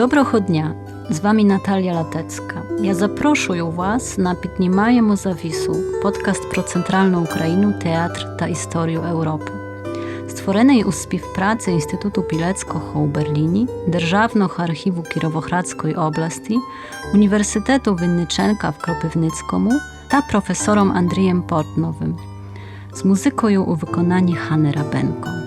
Доброго дня! З вами Наталія Латецька. Я запрошую вас на Піднімаємо завісу, подкаст про центральну Україну, театр та історію Європи. Створений у співпраці Інституту Пілецького у Берліні, Державного архіву Кіровоградської області, Університету Винниченка в Кропивницькому та професором Андрієм Портновим з музикою у виконанні Хани Рабенко.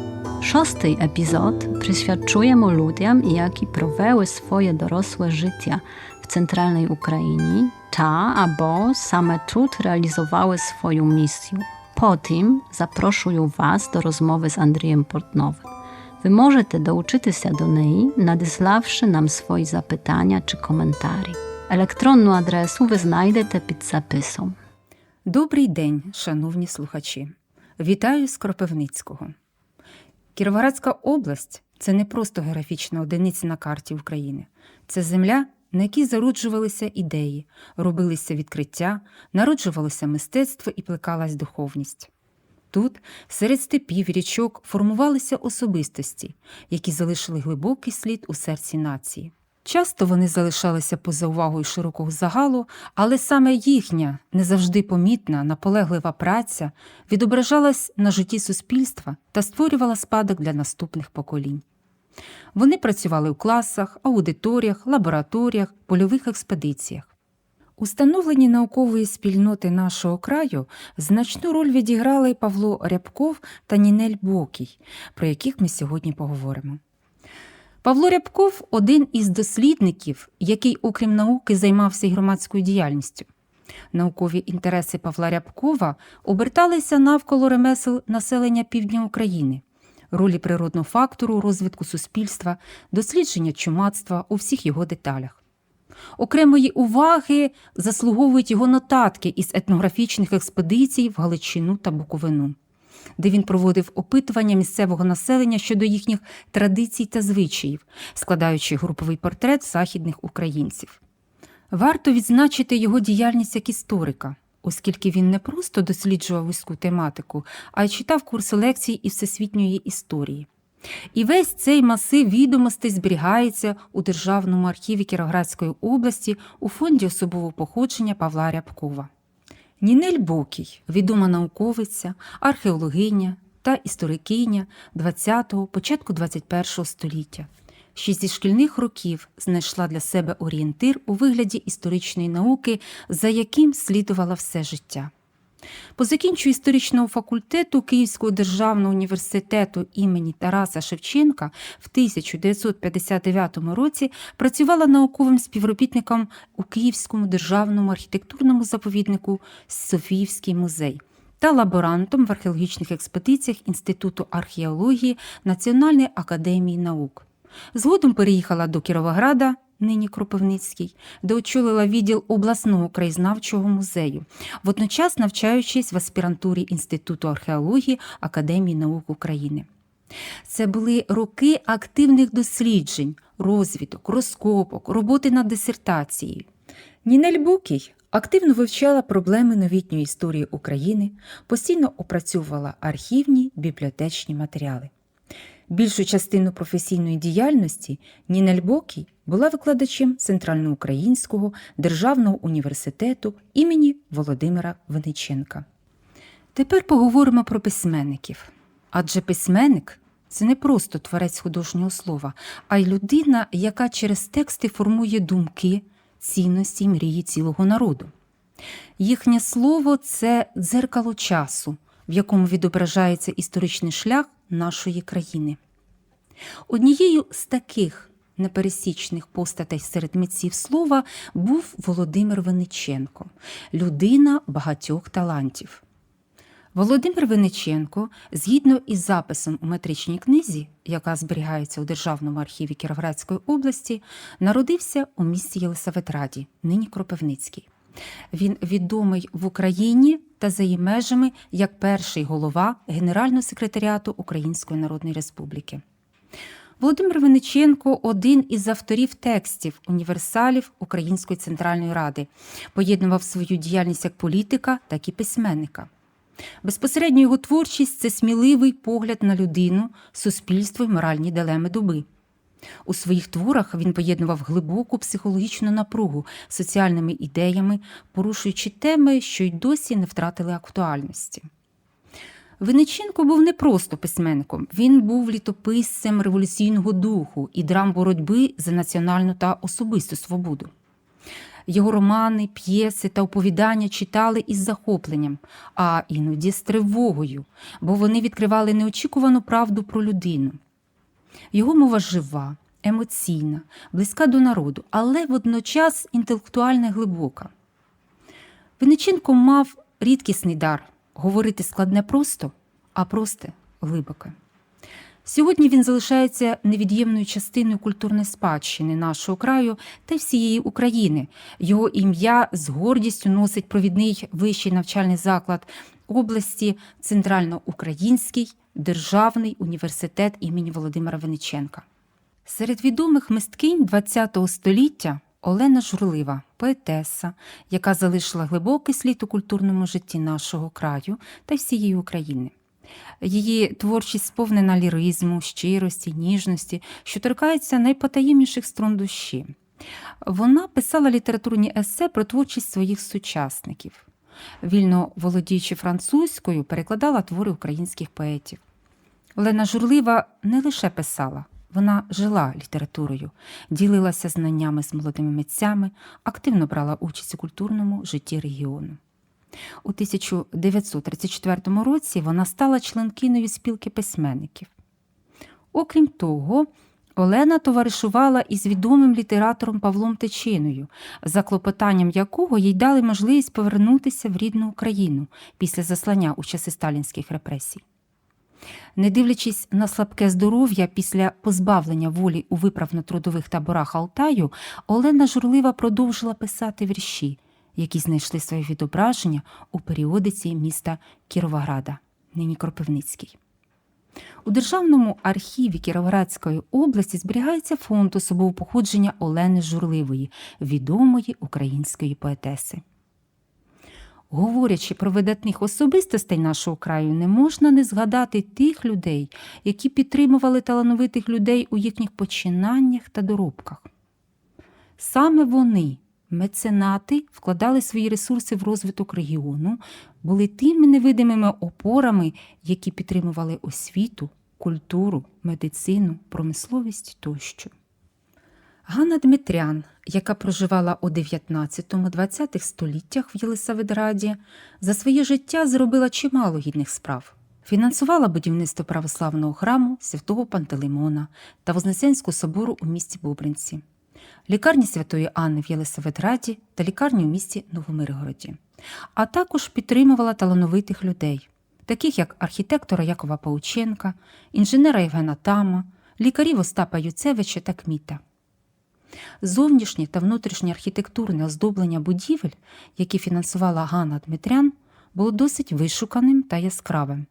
Шостий епізод присвячуємо людям, які провели своє доросле життя в центральній Україні та або саме тут реалізували свою місію. Потім запрошую вас до розмови з Андрієм Портновим. Ви можете долучитися до неї, надіславши нам свої запитання чи коментарі. Електронну адресу ви знайдете під записом. Добрий день, шановні слухачі. Вітаю з Кропивницького. Кіровоградська область це не просто географічна одиниця на карті України. Це земля, на якій зароджувалися ідеї, робилися відкриття, народжувалося мистецтво і плекалась духовність. Тут, серед степів, річок, формувалися особистості, які залишили глибокий слід у серці нації. Часто вони залишалися поза увагою широкого загалу, але саме їхня не завжди помітна, наполеглива праця відображалась на житті суспільства та створювала спадок для наступних поколінь. Вони працювали у класах, аудиторіях, лабораторіях, польових експедиціях. У становленні наукової спільноти нашого краю значну роль відіграли Павло Рябков та Нінель Бокій, про яких ми сьогодні поговоримо. Павло Рябков один із дослідників, який, окрім науки, займався й громадською діяльністю. Наукові інтереси Павла Рябкова оберталися навколо ремесел населення півдня України, ролі природного фактору розвитку суспільства, дослідження чумацтва у всіх його деталях. Окремої уваги заслуговують його нотатки із етнографічних експедицій в Галичину та Буковину де він проводив опитування місцевого населення щодо їхніх традицій та звичаїв, складаючи груповий портрет західних українців. Варто відзначити його діяльність як історика, оскільки він не просто досліджував вузьку тематику, а й читав курси лекцій із всесвітньої історії. І весь цей масив відомостей зберігається у Державному архіві Кіровоградської області у фонді особового походження Павла Рябкова. Нінель Бокій, відома науковиця, археологиня та історикиня ХХ, початку ХХІ століття. Ще зі шкільних років знайшла для себе орієнтир у вигляді історичної науки, за яким слідувала все життя. По закінчу історичного факультету Київського державного університету імені Тараса Шевченка в 1959 році працювала науковим співробітником у Київському державному архітектурному заповіднику Софіївський музей та лаборантом в археологічних експедиціях Інституту археології Національної академії наук. Згодом переїхала до Кіровограда, нині Кропивницький, де очолила відділ обласного краєзнавчого музею, водночас навчаючись в аспірантурі Інституту археології Академії наук України. Це були роки активних досліджень, розвідок, розкопок, роботи над дисертацією. Нінель Букій активно вивчала проблеми новітньої історії України, постійно опрацьовувала архівні бібліотечні матеріали. Більшу частину професійної діяльності Нінель Бокій була викладачем Центральноукраїнського державного університету імені Володимира Винниченка. Тепер поговоримо про письменників. Адже письменник це не просто творець художнього слова, а й людина, яка через тексти формує думки, цінності мрії цілого народу. Їхнє слово це дзеркало часу, в якому відображається історичний шлях нашої країни. Однією з таких непересічних постатей серед митців слова був Володимир Винниченко, людина багатьох талантів. Володимир Винниченко, згідно із записом у метричній книзі, яка зберігається у Державному архіві Кіровоградської області, народився у місті Єлисаветраді, нині Кропивницький. Він відомий в Україні та за її межами як перший голова Генерального секретаріату Української Народної Республіки. Володимир Винниченко один із авторів текстів універсалів Української центральної ради, поєднував свою діяльність як політика, так і письменника. Безпосередньо його творчість це сміливий погляд на людину, суспільство і моральні дилеми доби. У своїх творах він поєднував глибоку психологічну напругу соціальними ідеями, порушуючи теми, що й досі не втратили актуальності. Винниченко був не просто письменником, він був літописцем революційного духу і драм боротьби за національну та особисту свободу. Його романи, п'єси та оповідання читали із захопленням, а іноді з тривогою, бо вони відкривали неочікувану правду про людину. Його мова жива, емоційна, близька до народу, але водночас інтелектуальна глибока. Винниченко мав рідкісний дар говорити складне просто, а просте глибоке. Сьогодні він залишається невід'ємною частиною культурної спадщини нашого краю та всієї України. Його ім'я з гордістю носить провідний вищий навчальний заклад області Центральноукраїнський державний університет імені Володимира Винниченка. Серед відомих мисткинь ХХ століття Олена Журлива, поетеса, яка залишила глибокий слід у культурному житті нашого краю та всієї України. Її творчість сповнена ліризму, щирості, ніжності, що торкається найпотаємніших струн душі. Вона писала літературні есе про творчість своїх сучасників. Вільно володіючи французькою, перекладала твори українських поетів. Олена Журлива не лише писала, вона жила літературою, ділилася знаннями з молодими митцями, активно брала участь у культурному житті регіону. У 1934 році вона стала членкиною спілки письменників. Окрім того, Олена товаришувала із відомим літератором Павлом Тичиною, за клопотанням якого їй дали можливість повернутися в рідну Україну після заслання у часи сталінських репресій. Не дивлячись на слабке здоров'я після позбавлення волі у виправно-трудових таборах Алтаю, Олена Журлива продовжила писати вірші, які знайшли своє відображення у періодиці міста Кіровограда, нині Кропивницький. У Державному архіві Кіровоградської області зберігається фонд особового походження Олени Журливої, відомої української поетеси. Говорячи про видатних особистостей нашого краю, не можна не згадати тих людей, які підтримували талановитих людей у їхніх починаннях та доробках. Саме вони, меценати, вкладали свої ресурси в розвиток регіону, були тими невидимими опорами, які підтримували освіту, культуру, медицину, промисловість тощо. Ганна Дмитрян, яка проживала у 19-20 століттях в Єлисаветграді, за своє життя зробила чимало гідних справ. Фінансувала будівництво православного храму святого Пантелеймона та Вознесенського собору у місті Бобринці, лікарні Святої Анни в Єлисаветграді та лікарні у місті Новомиргороді, а також підтримувала талановитих людей, таких як архітектора Якова Паученка, інженера Євгена Тама, лікарів Остапа Юцевича та Кміта. Зовнішнє та внутрішнє архітектурне оздоблення будівель, які фінансувала Ганна Дмитрян, було досить вишуканим та яскравим.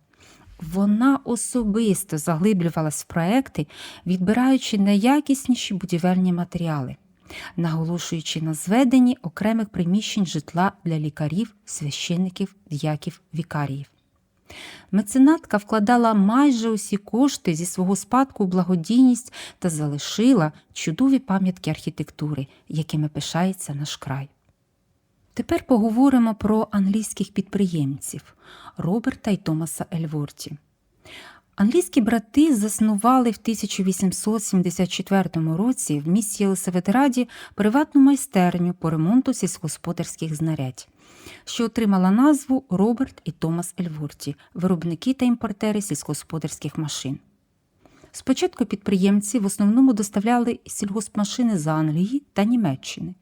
Вона особисто заглиблювалась в проекти, відбираючи найякісніші будівельні матеріали, наголошуючи на зведенні окремих приміщень житла для лікарів, священників, д'яків, вікаріїв. Меценатка вкладала майже усі кошти зі свого спадку у благодійність та залишила чудові пам'ятки архітектури, якими пишається наш край. Тепер поговоримо про англійських підприємців Роберта і Томаса Ельворті. Англійські брати заснували в 1874 році в місті Єлисаветграді приватну майстерню по ремонту сільськогосподарських знарядь, що отримала назву Роберт і Томас Ельворті, виробники та імпортери сільськогосподарських машин. Спочатку підприємці в основному доставляли сільгоспмашини з Англії та Німеччини,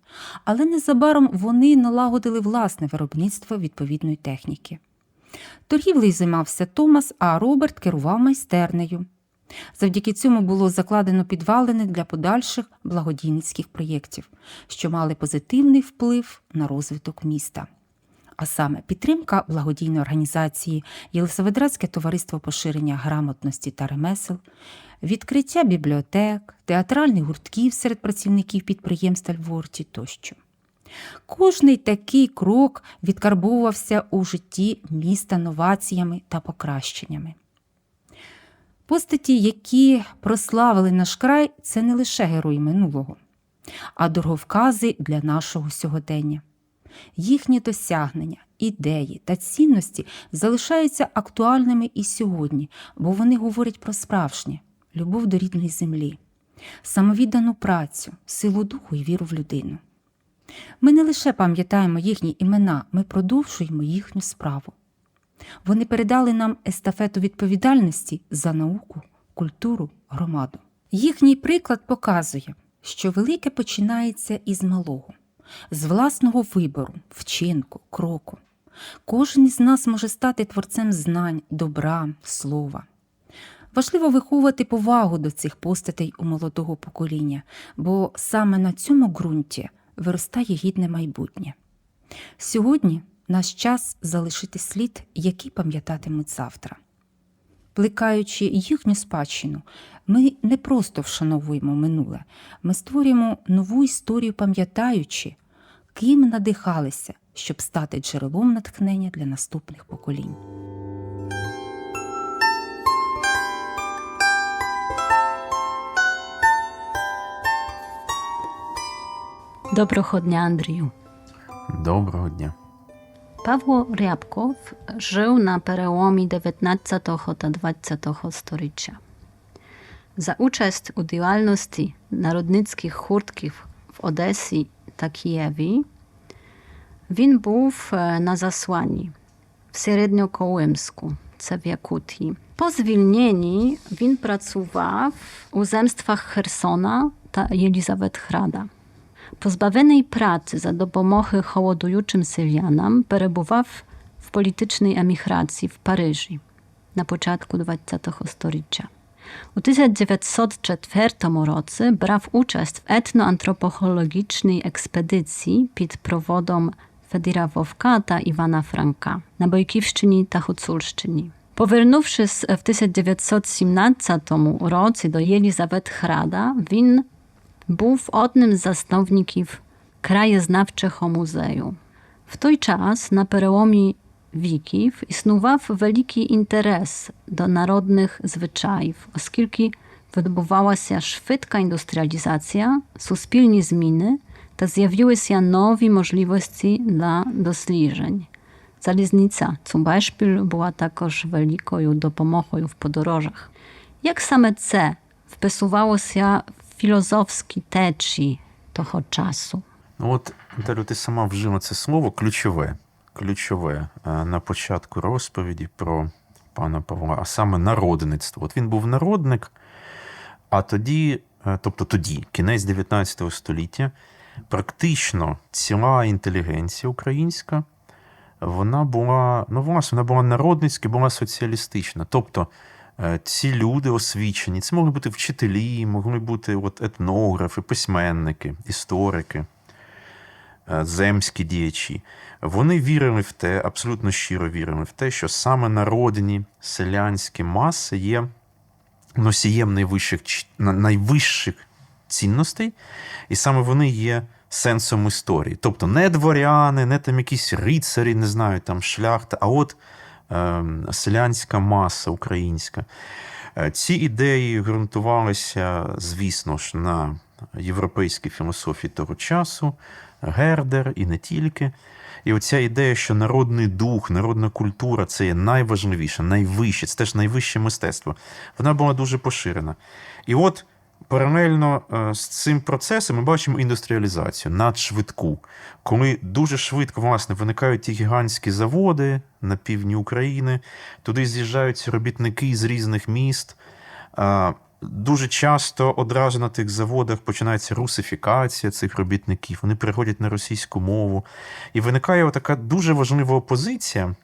але незабаром вони налагодили власне виробництво відповідної техніки. Торгівлею займався Томас, а Роберт керував майстернею. Завдяки цьому було закладено підвалини для подальших благодійницьких проєктів, що мали позитивний вплив на розвиток міста. А саме підтримка благодійної організації Єлисаветградське товариство поширення грамотності та ремесел, відкриття бібліотек, театральних гуртків серед працівників підприємств Альворті тощо. Кожний такий крок відкарбовувався у житті міста новаціями та покращеннями. Постаті, які прославили наш край, це не лише герої минулого, а дороговкази для нашого сьогодення. Їхні досягнення, ідеї та цінності залишаються актуальними і сьогодні, бо вони говорять про справжнє любов до рідної землі, самовіддану працю, силу духу і віру в людину. Ми не лише пам'ятаємо їхні імена, ми продовжуємо їхню справу. Вони передали нам естафету відповідальності за науку, культуру, громаду. Їхній приклад показує, що велике починається із малого, з власного вибору, вчинку, кроку. Кожен із нас може стати творцем знань, добра, слова. Важливо виховувати повагу до цих постатей у молодого покоління, бо саме на цьому ґрунті виростає гідне майбутнє. Сьогодні наш час залишити слід, який пам'ятатимуть завтра. Плекаючи їхню спадщину, ми не просто вшановуємо минуле, ми створюємо нову історію, пам'ятаючи, ким надихалися, щоб стати джерелом натхнення для наступних поколінь. Доброго dnia, Andriju. Доброго дня. Pawło Rябков żył na przełomie XIX та XX століття. За участь у діяльності народницьких гуртків в Одесі та Києві він був е, на засланні в Середньоколимську, це в Якутії. По звільненні він працював у земствах Херсона та Єлізаветграда. Позбawionej pracy za допомоги hołodującym Syrianom, перебував в політичній еміграції в Парижі на початку ХХ століття. У 1904 році брав участь в етноантропологічній експедиції під проводом Федіра Вовка та Івана Франка на Бойківщині та Гуцульщині. Повернувшись в 1917 році до Єлізаветграда, він був одним з засновників краєзнавчого музею. В той час на переломі віків існував великий інтерес до народних звичаїв, оскільки відбувалася швидка індустріалізація, суспільні зміни та з'явилися нові можливості для досліджень. Залізниця Цумбешпіль була також великою допомогою в подорожах. Як саме це вписувалося в філософські течії того часу? Ну от, Наталю, ти сама вжила це слово ключове. Ключове е, на початку розповіді про пана Павла, а саме народництво. От він був народник, а тоді, е, тобто тоді, кінець 19 століття, практично ціла інтелігенція українська, вона була, ну, власне, вона була народницька, була соціалістична. Тобто е, ці люди освічені, це могли бути вчителі, могли бути от, етнографи, письменники, історики, земські діячі. Вони вірили в те, абсолютно щиро вірили в те, що саме народні селянські маси є носієм найвищих, найвищих цінностей, і саме вони є сенсом історії. Тобто не дворяни, не там якісь рицарі, не знаю, там шляхта, а от е, селянська маса українська. Е, Ці ідеї ґрунтувалися, звісно ж, на європейській філософії того часу, Гердер і не тільки. І оця ідея, що народний дух, народна культура це є найважливіше, найвище, це теж найвище мистецтво. Вона була дуже поширена. І от паралельно е, з цим процесом ми бачимо індустріалізацію надшвидку, коли дуже швидко власне виникають ті гігантські заводи на півдні України, туди з'їжджаються робітники з різних міст. Дуже часто одразу на тих заводах починається русифікація цих робітників, вони переходять на російську мову. І виникає така дуже важлива опозиція,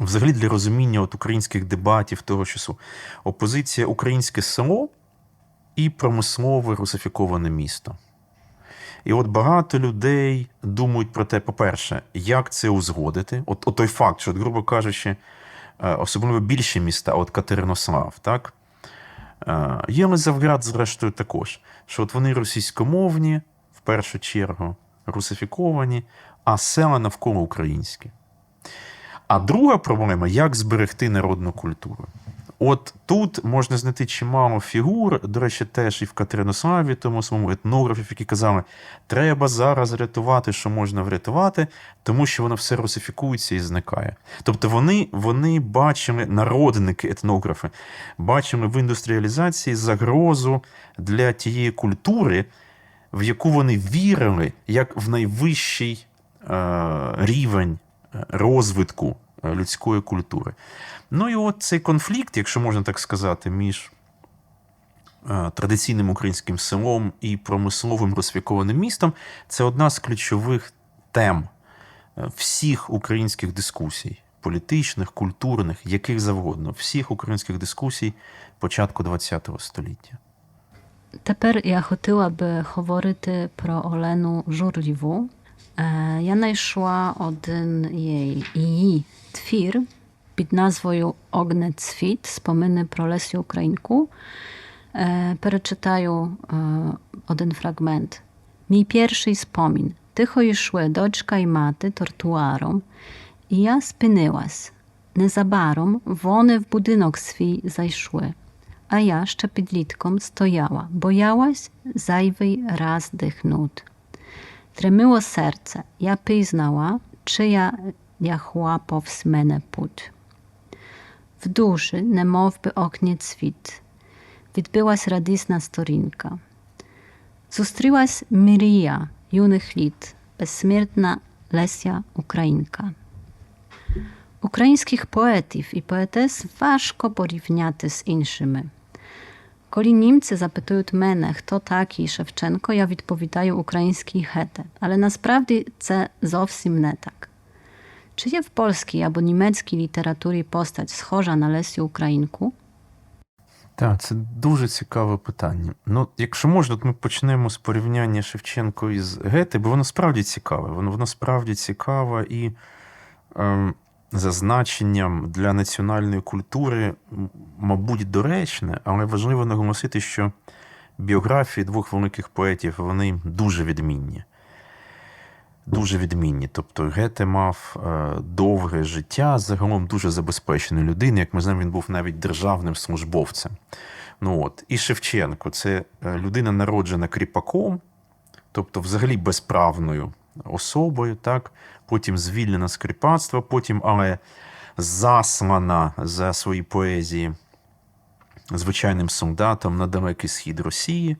взагалі для розуміння от українських дебатів того часу. Опозиція українське село і промислове русифіковане місто. І от багато людей думають про те, по-перше, як це узгодити. От, от той факт, що, грубо кажучи, е, особливо більші міста, от Катеринослав, так? Е, Єлизавград, зрештою, також, що от вони російськомовні, в першу чергу, русифіковані, а села навколо українські. А друга проблема як зберегти народну культуру. От тут можна знайти чимало фігур, до речі, теж і в Катеринославі, тому самому етнографів, які казали, треба зараз рятувати, що можна врятувати, тому що воно все русифікується і зникає. Тобто вони, вони бачили, народники, етнографи, бачили в індустріалізації загрозу для тієї культури, в яку вони вірили як в найвищий е, рівень е, розвитку людської культури. Ну і от цей конфлікт, якщо можна так сказати, між е, традиційним українським селом і промисловим розфікованим містом, це одна з ключових тем е, всіх українських дискусій, політичних, культурних, яких завгодно, всіх українських дискусій початку ХХ століття. Тепер я хотіла би говорити про Олену Журліву. Е, Я знайшла один її, її твір під назвою Огнець світ, спомини про Лесю Українку. Е, Перечитаю е, один фрагмент. Мій перший спомін. Тихо йшли дочка і мати тротуаром, і я спинилась. Незабаром вони в будинок свій зайшли. А я ще підлітком стояла, боялась зайвий раз дихнуть. Тремило серце, я пізнала, чия яхła повз мене путь. В душі, немов би окні цвіт, відбилась радісна сторінка. Зустрілась Мірія юних літ, безсмертна Леся Українка. Українських поетів і поетес важко порівняти з іншими. Коли німці запитують мене, хто такий Шевченко, я відповідаю український гете, але насправді це зовсім не так. Чи є в польській або німецькій літературі постать схожа на Лесю Українку? Так, це дуже цікаве питання. Ну, якщо можна, то ми почнемо з порівняння Шевченко із Гете, бо воно справді цікаве. Воно, воно справді цікаве і ем, за значенням для національної культури, мабуть, доречне, але важливо наголосити, що біографії двох великих поетів вони дуже відмінні. Дуже відмінні. Тобто Гете мав е, довге життя, загалом дуже забезпеченої людини. Як ми знаємо, він був навіть державним службовцем. Ну от. І Шевченко це е, людина, народжена кріпаком, тобто взагалі безправною особою, так? потім звільнена з кріпацтва, потім але заслана за свої поезії звичайним солдатом на далекий схід Росії.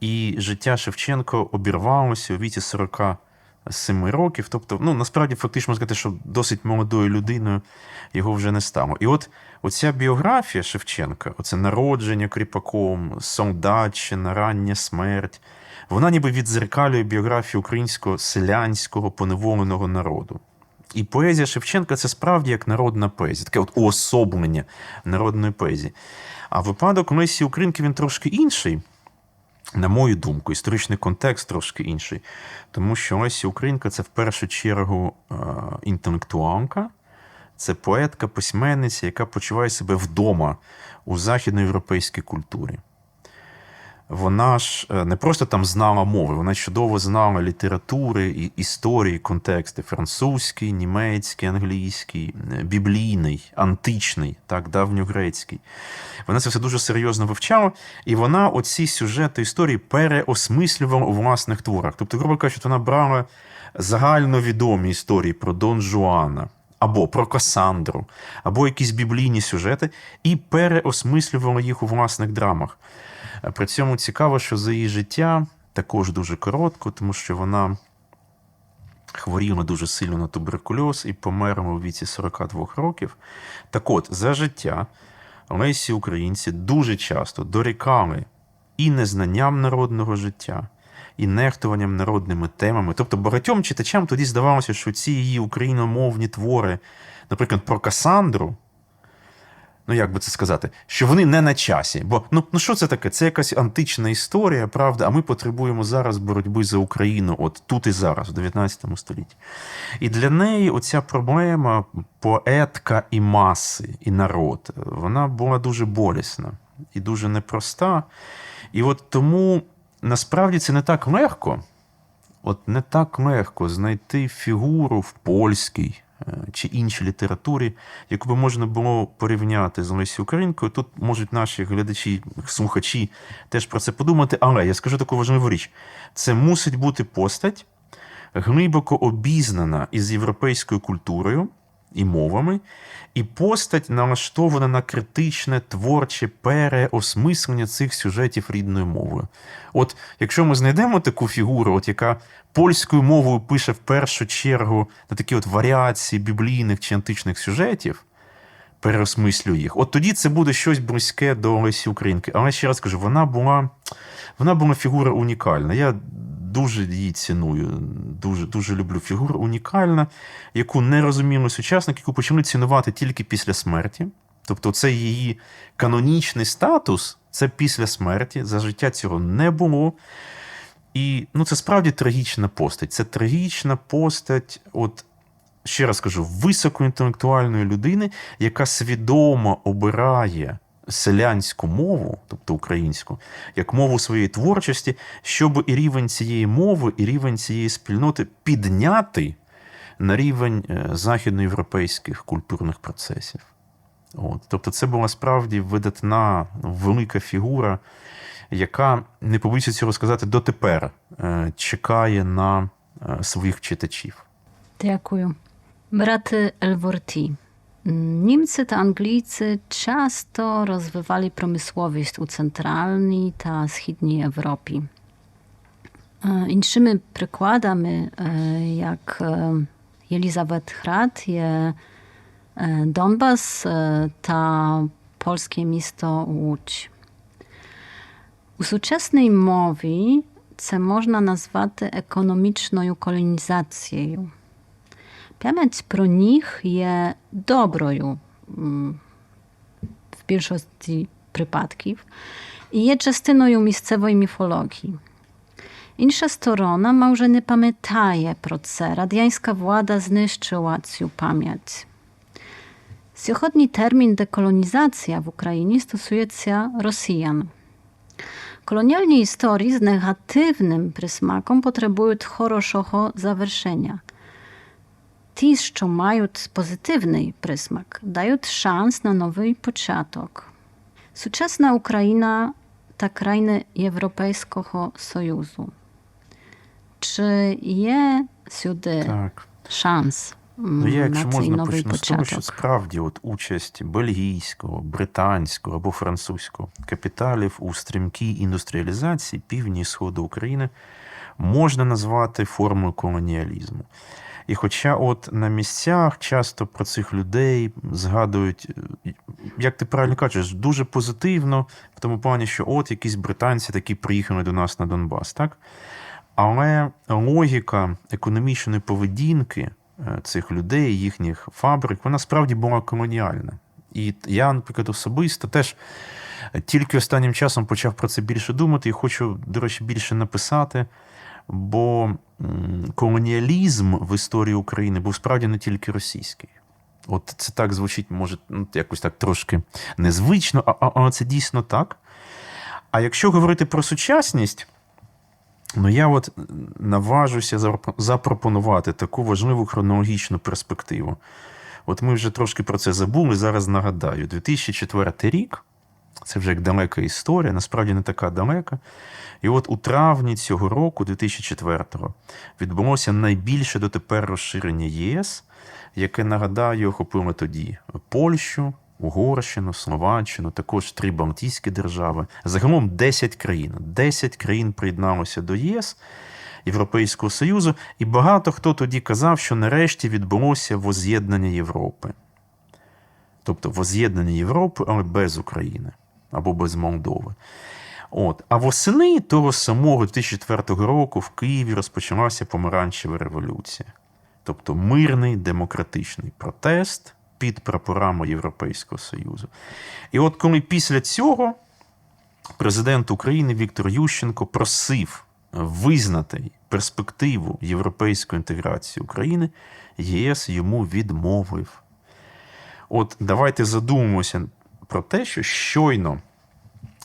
І життя Шевченко обірвалося у віці 47 років. Тобто, ну насправді фактично можна сказати, що досить молодою людиною його вже не стало. І от оця біографія Шевченка, оце народження кріпаком, солдатчина, рання смерть, вона ніби відзеркалює біографію українського селянського поневоленого народу. І поезія Шевченка це справді як народна поезія, таке от уособлення народної поезії. А випадок Лесі Українки він трошки інший. На мою думку, історичний контекст трошки інший. Тому що Леся Українка це в першу чергу е, інтелектуалка, це поетка, письменниця, яка почуває себе вдома у західноєвропейській культурі. Вона ж е, не просто там знала мови, вона чудово знала літератури, і історії, контексти французький, німецький, англійський, е, біблійний, античний, так, давньогрецький. Вона це все дуже серйозно вивчала, і вона оці сюжети історії переосмислювала у власних творах. Тобто, грубо кажучи, вона брала загальновідомі історії про Дон Жуана. Або про Касандру, або якісь біблійні сюжети, і переосмислювала їх у власних драмах. При цьому цікаво, що за її життя також дуже коротко, тому що вона хворіла дуже сильно на туберкульоз і померла у віці 42 років. Так от, за життя Лесі українці дуже часто дорікали і незнанням народного життя, і нехтуванням народними темами. Тобто багатьом читачам тоді здавалося, що ці її україномовні твори, наприклад, про Касандру, ну як би це сказати, що вони не на часі. Бо ну, ну що це таке? Це якась антична історія, правда, а ми потребуємо зараз боротьби за Україну, от тут і зараз, в 19 столітті. І для неї оця проблема поетка і маси, і народ, вона була дуже болісна і дуже непроста. І от тому насправді це не так легко. От не так легко знайти фігуру в польській чи іншій літературі, яку би можна було порівняти з Лесі Українкою. Тут можуть наші глядачі, слухачі теж про це подумати. Але я скажу таку важливу річ: це мусить бути постать глибоко обізнана із європейською культурою і мовами, і постать налаштована на критичне творче переосмислення цих сюжетів рідною мовою. От якщо ми знайдемо таку фігуру, от яка польською мовою пише в першу чергу на такі от варіації біблійних чи античних сюжетів, переосмислює їх, от тоді це буде щось близьке до Лесі Українки. Але ще раз кажу, вона була, вона була фігура унікальна. Я дуже її ціную, дуже, дуже люблю фігуру унікальна, яку не розуміли сучасники, яку почали цінувати тільки після смерті. Тобто, це її канонічний статус це після смерті. За життя цього не було. І ну, це справді трагічна постать. Це трагічна постать, от ще раз кажу, високоінтелектуальної людини, яка свідомо обирає селянську мову, тобто українську, як мову своєї творчості, щоб і рівень цієї мови, і рівень цієї спільноти підняти на рівень е, західноєвропейських культурних процесів. От. Тобто, це була справді видатна, велика фігура, яка, не побоюся цього сказати, дотепер е, чекає на е, своїх читачів. Дякую. Брати Elworti. Німці та Англійці часто розвивали промysłowość у центральній та східній Європі. Е, Іншими прикладами, е, як е, Єлізавет Храд, є е, Донбас е, та польське місто Łódź. У сучасній мові це можна назвати економічною колонізацією. Пам'ять про них є доброю м, в більшості випадків і є частиною місцевої міфології. Інша сторона може не пам'ятає про це. Радянська влада знищила цю пам'ять. Сьогодні термін деколонізація в Україні стосується росіян. Kolonialne historie z negatywnym przysmakiem potrzebują хорошого завершення. Ті, що мають позитивний присмак, дають шанс на новий початок. Сучасна Україна та країни Європейського Союзу. Чи є сюди Так. шанс Ну, я, якщо на цей можна, новий почну з того, що справді от участь бельгійського, британського або французького капіталів у стрімкій індустріалізації півдні і сходу України можна назвати формою колоніалізму. І хоча от на місцях часто про цих людей згадують, е, як ти правильно кажеш, дуже позитивно, в тому плані, що от якісь британці такі приїхали до нас на Донбас, так? Але логіка економічної поведінки е, цих людей, їхніх фабрик, вона справді була колоніальна. І я, наприклад, особисто теж тільки останнім часом почав про це більше думати і хочу, до речі, більше написати. Бо колоніалізм в історії України був справді не тільки російський. От це так звучить, може, ну, якось так трошки незвично, а- це дійсно так. А якщо говорити про сучасність, Ну, я от наважуся запропонувати таку важливу хронологічну перспективу. От ми вже трошки про це забули, зараз нагадаю. 2004 рік, це вже як далека історія, насправді не така далека. І от у травні цього року, 2004-го, відбулося найбільше дотепер розширення ЄС, яке, нагадаю, охопило тоді Польщу, Угорщину, Словаччину, також три Балтійські держави. Загалом 10 країн. 10 країн приєдналося до ЄС, Європейського Союзу, і багато хто тоді казав, що нарешті відбулося воз'єднання Європи. Тобто воз'єднання Європи, але без України або без Молдови. От. А восени того самого 2004 року в Києві розпочалася помаранчева революція. Тобто мирний демократичний протест під прапорами Європейського Союзу. І от коли після цього президент України Віктор Ющенко просив визнати перспективу європейської інтеграції України, ЄС йому відмовив. От давайте задумаємося про те, що щойно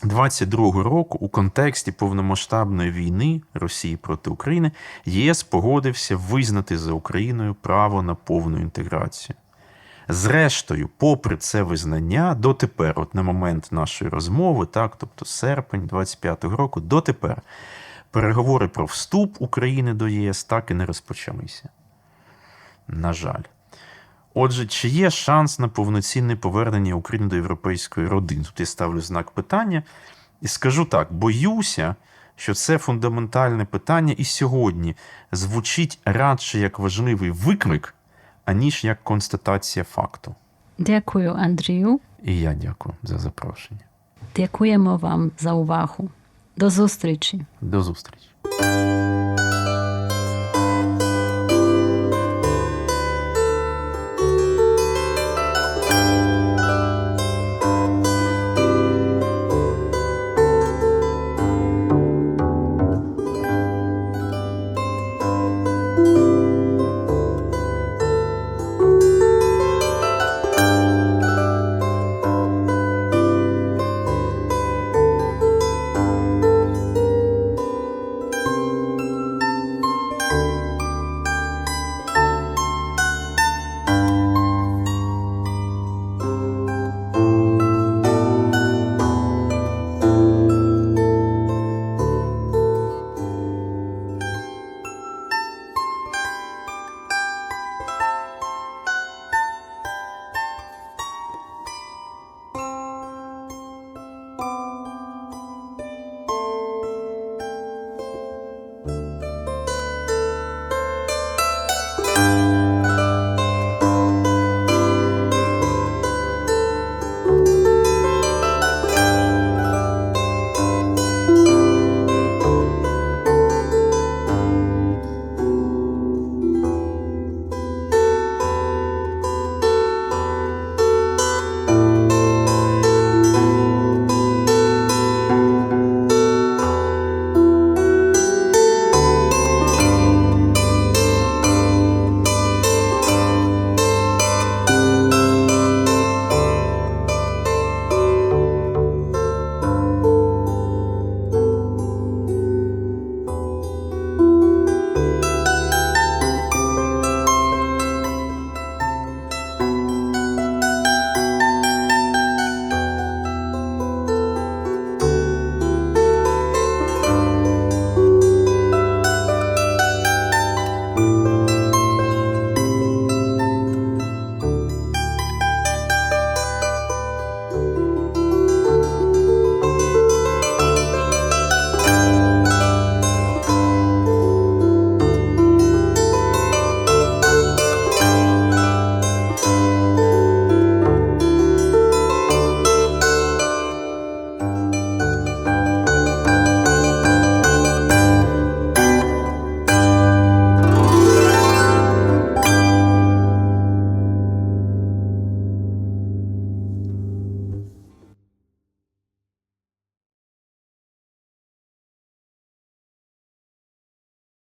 22 року у контексті повномасштабної війни Росії проти України ЄС погодився визнати за Україною право на повну інтеграцію. Зрештою, попри це визнання, дотепер, от на момент нашої розмови, так, тобто серпень 25-го року, дотепер переговори про вступ України до ЄС так і не розпочалися. На жаль. Отже, чи є шанс на повноцінне повернення України до європейської родини? Тут я ставлю знак питання і скажу так: боюся, що це фундаментальне питання і сьогодні звучить радше як важливий виклик, аніж як констатація факту. Дякую, Андрію. І я дякую за запрошення. Дякуємо вам за увагу. До зустрічі. До зустрічі.